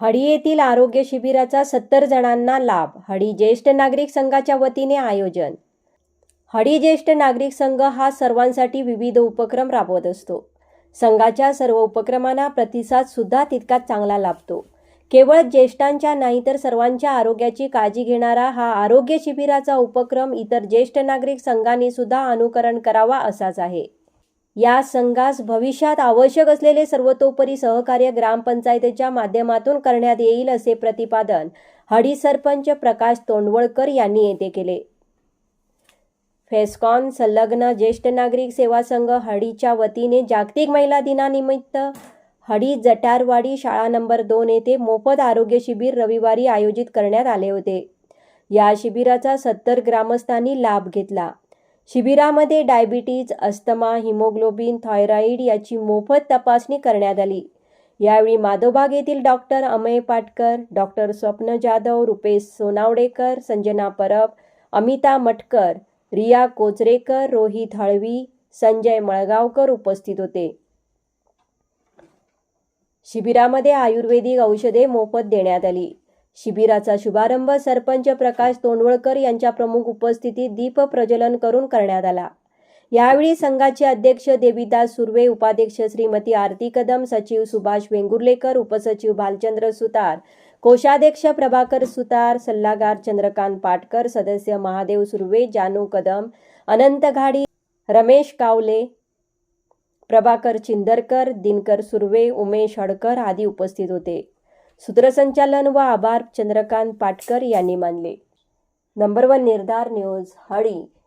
हडी येथील आरोग्य शिबिराचा सत्तर जणांना लाभ हडी ज्येष्ठ नागरिक संघाच्या वतीने आयोजन. हडी ज्येष्ठ नागरिक संघ हा सर्वांसाठी विविध उपक्रम राबवत असतो. संघाच्या सर्व उपक्रमांना प्रतिसाद सुद्धा तितकाच चांगला लाभतो. केवळ ज्येष्ठांच्या नाही तर सर्वांच्या आरोग्याची काळजी घेणारा हा आरोग्य शिबिराचा उपक्रम इतर ज्येष्ठ नागरिक संघांनी सुद्धा अनुकरण करावा असाच आहे. या संघास भविष्यात आवश्यक असलेले सर्वतोपरी सहकार्य ग्रामपंचायतीच्या माध्यमातून करण्यात येईल असे प्रतिपादन हडी सरपंच प्रकाश तोंडवळकर यांनी येथे केले. फेस्कॉन संलग्न ज्येष्ठ नागरिक सेवा संघ हडीच्या वतीने जागतिक महिला दिनानिमित्त हडी जटारवाडी शाळा नंबर दोन येथे मोफत आरोग्य शिबिर रविवारी आयोजित करण्यात आले होते. या शिबिराचा सत्तर ग्रामस्थांनी लाभ घेतला. शिबिरामध्ये डायबिटीज अस्थमा हिमोग्लोबिन थायरॉईड याची मोफत तपासणी करण्यात आली. यावेळी माधोबाग येथील डॉक्टर अमय पाटकर डॉक्टर स्वप्न जाधव रुपेश सोनावडेकर संजना परब अमिता मटकर रिया कोचरेकर रोहित हळवी संजय मळगावकर उपस्थित होते. शिबिरामध्ये आयुर्वेदिक औषधे मोफत देण्यात आली. शिबिराचा शुभारंभ सरपंच प्रकाश तोंडवळकर यांच्या प्रमुख उपस्थितीत दीप प्रज्वलन करून करण्यात आला. यावेळी संघाचे अध्यक्ष देवीदास सुर्वे उपाध्यक्ष श्रीमती आरती कदम सचिव सुभाष वेंगुर्लेकर उपसचिव भालचंद्र सुतार कोषाध्यक्ष प्रभाकर सुतार सल्लागार चंद्रकांत पाटकर सदस्य महादेव सुर्वे जानू कदम अनंत घाडी रमेश कावले प्रभाकर चिंदरकर दिनकर सुर्वे उमेश हडकर आदी उपस्थित होते. सूत्रसंचालन व आभार चंद्रकांत पाटकर यांनी मानले. Number one Nirdhar news हळी.